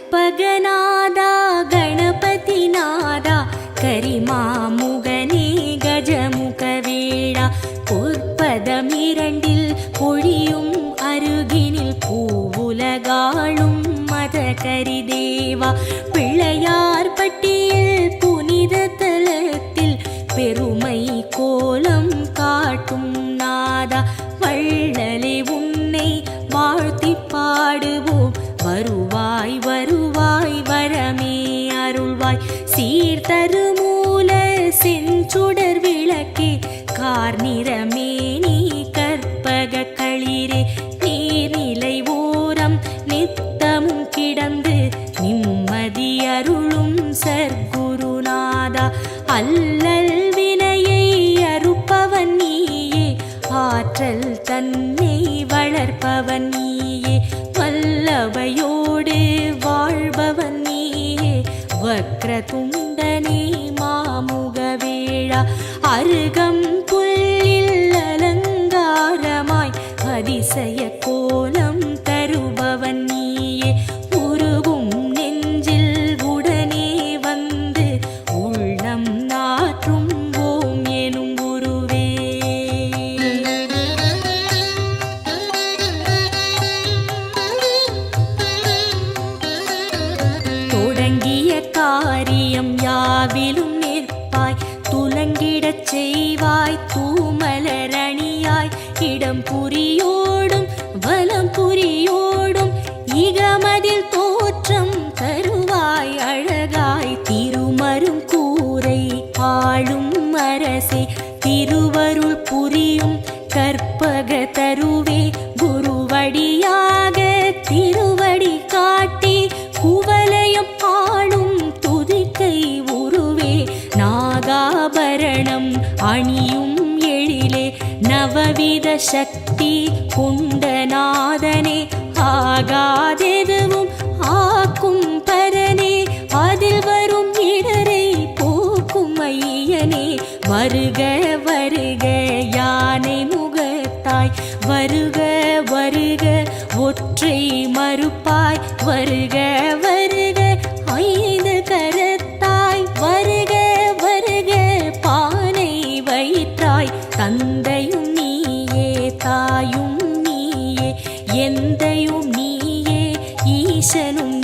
கற்பகநாதா கணபதிநாதா கரிமாமுகனே கஜமுகவேடா பொற்பதமிரண்டில் பொழியும் அருகினில் பூவுலகாளும் மத கரிதேவா பிள்ளையா தருமூல செஞ்சுடர் விளக்கே கார்நிறமேனி கற்பக களிரே. நீர்நிலை ஓரம் நித்தமும் கிடந்து நிம்மதி அருளும் சர்க்குருநாதா. அல்லல் வினையை அறுப்பவன் நீயே ஆற்றல் தன்னை வளர்ப்பவன் நீயே. வல்லவையோடு வாழ்பவன் நீயே வக்ரதும் அருகம் புல்லில் அலங்காரமாய் அதிசய கோலம் சக்தி குண்டநாதனே ஆகாத seven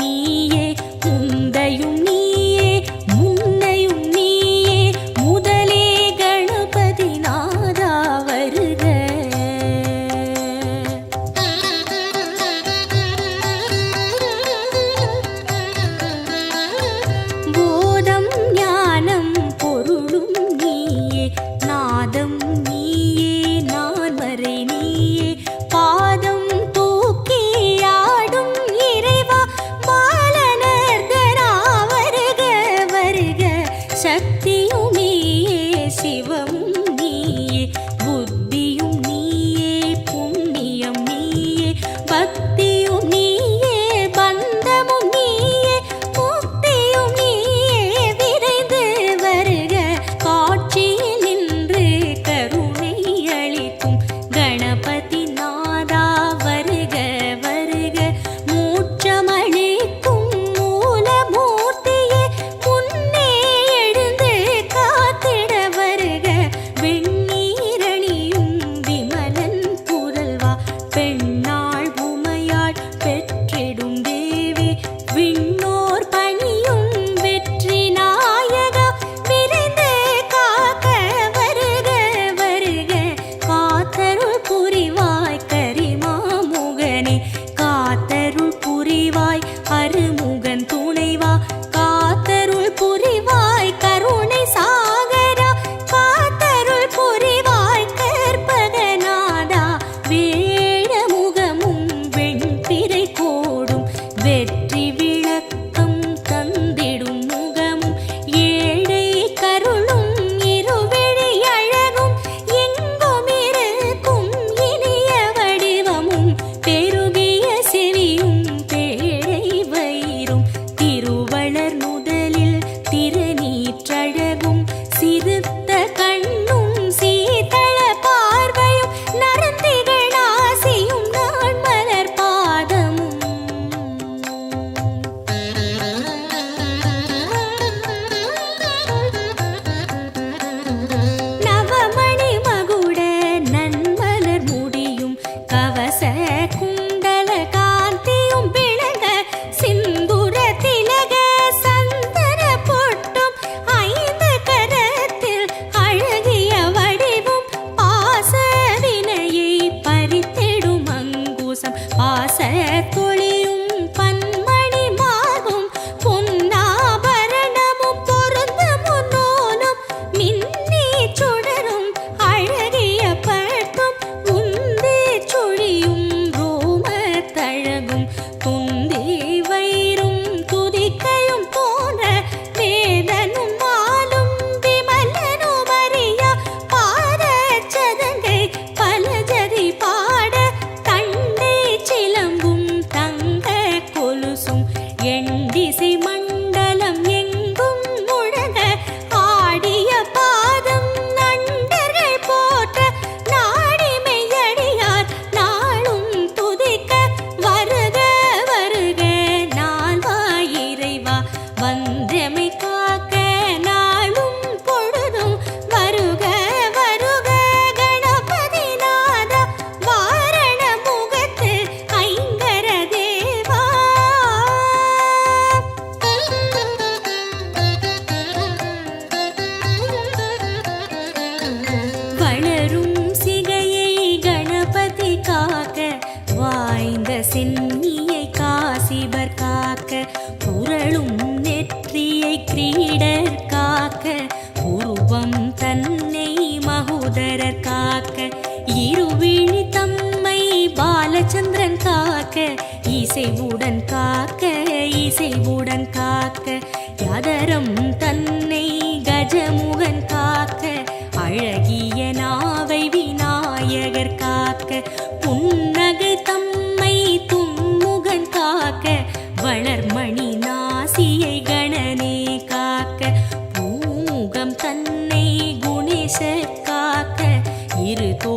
இருதோ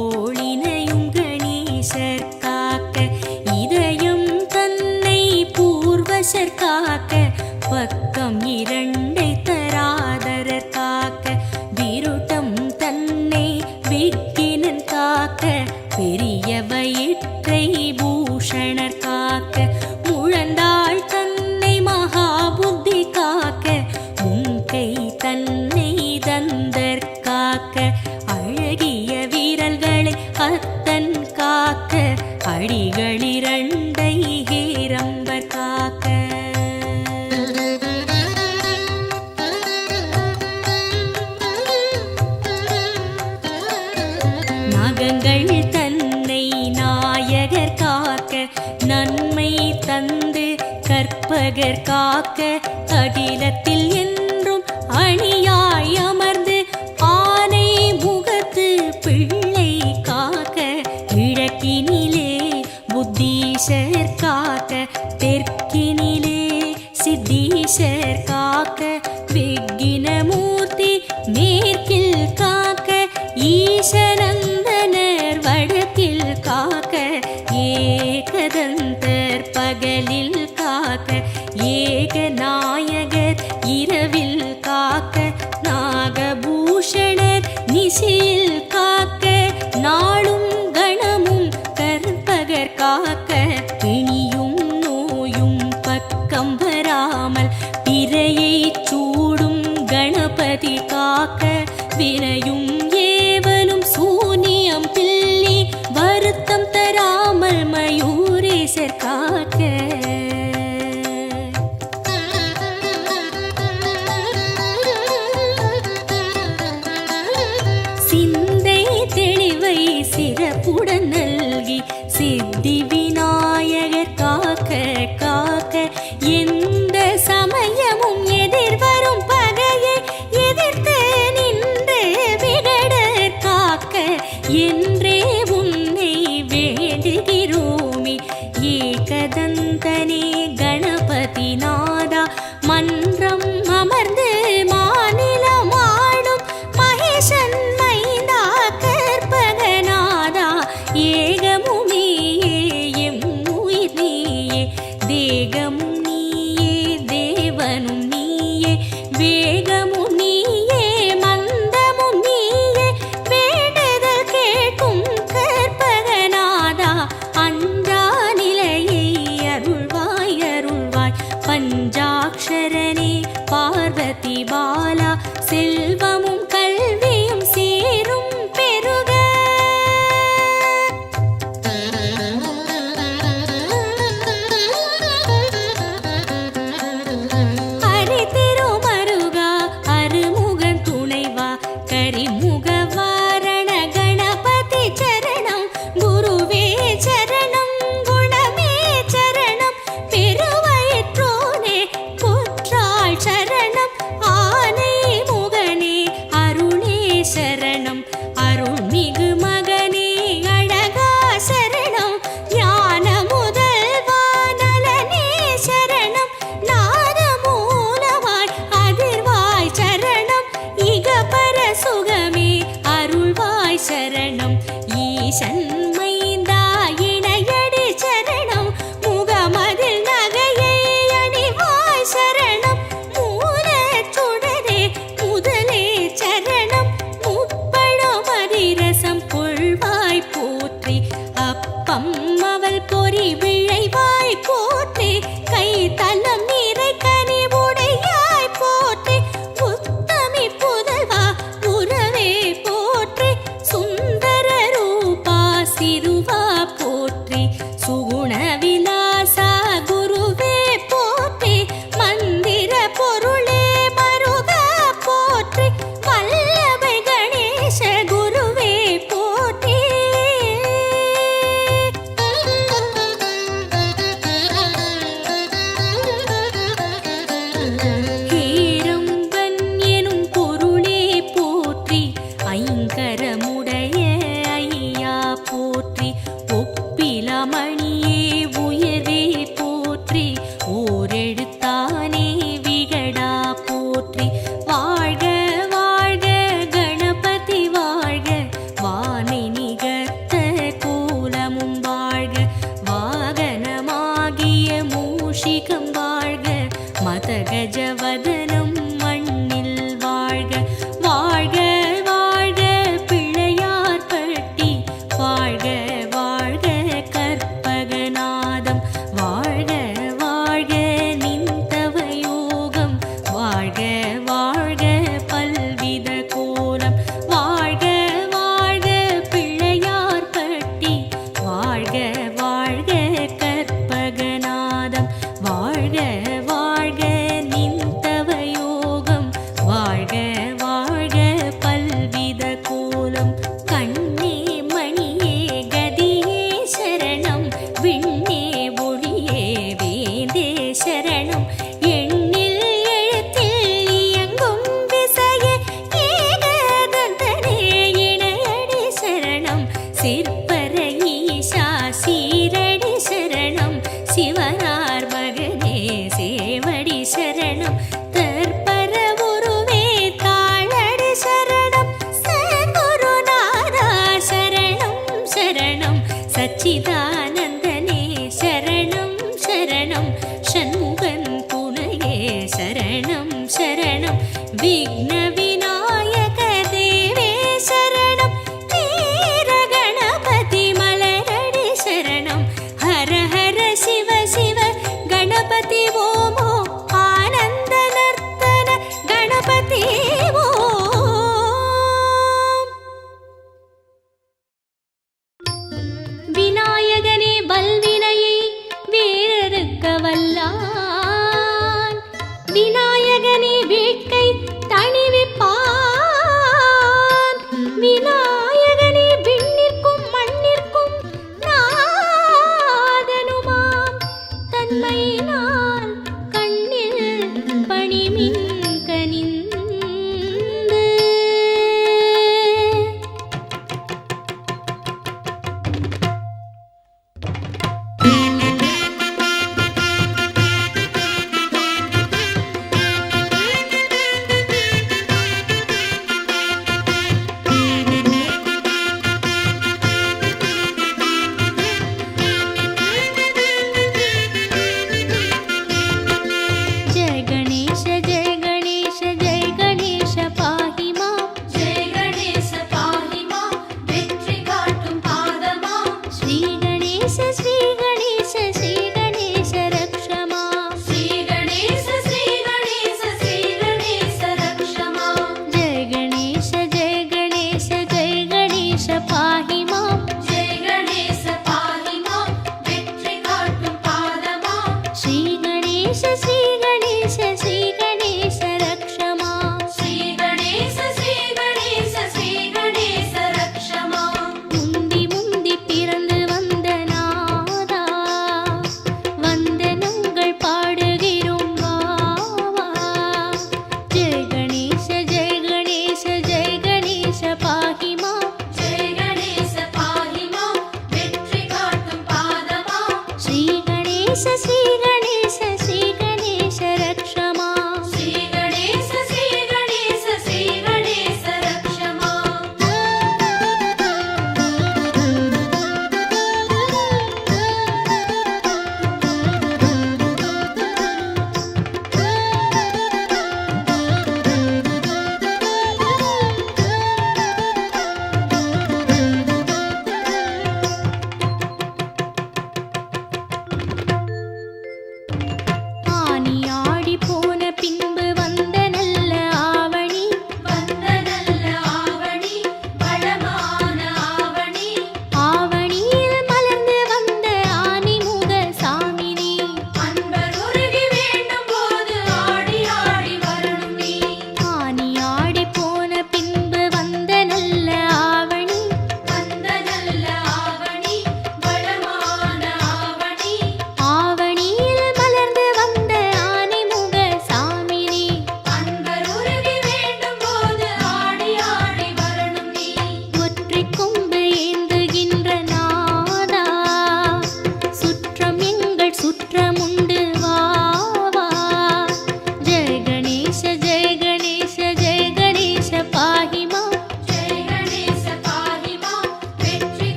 சுகமே அருள்வாய் சரணம் ஈசன்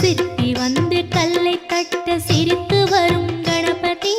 சிற்பி வந்து கல்லை தட்ட சிரித்து வரும் கணபதி.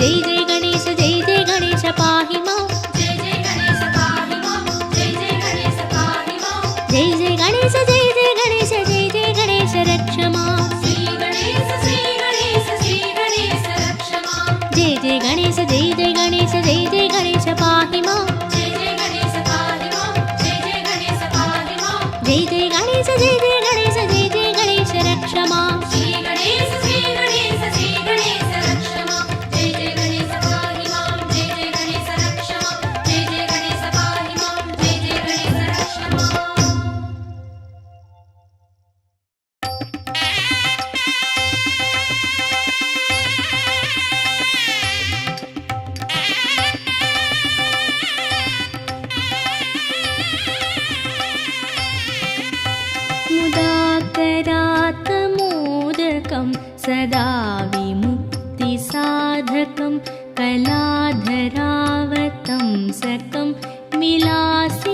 যেই रातमोदकम् सदा विमुक्तिसाधकं कलाधरावतं सकं मिलासि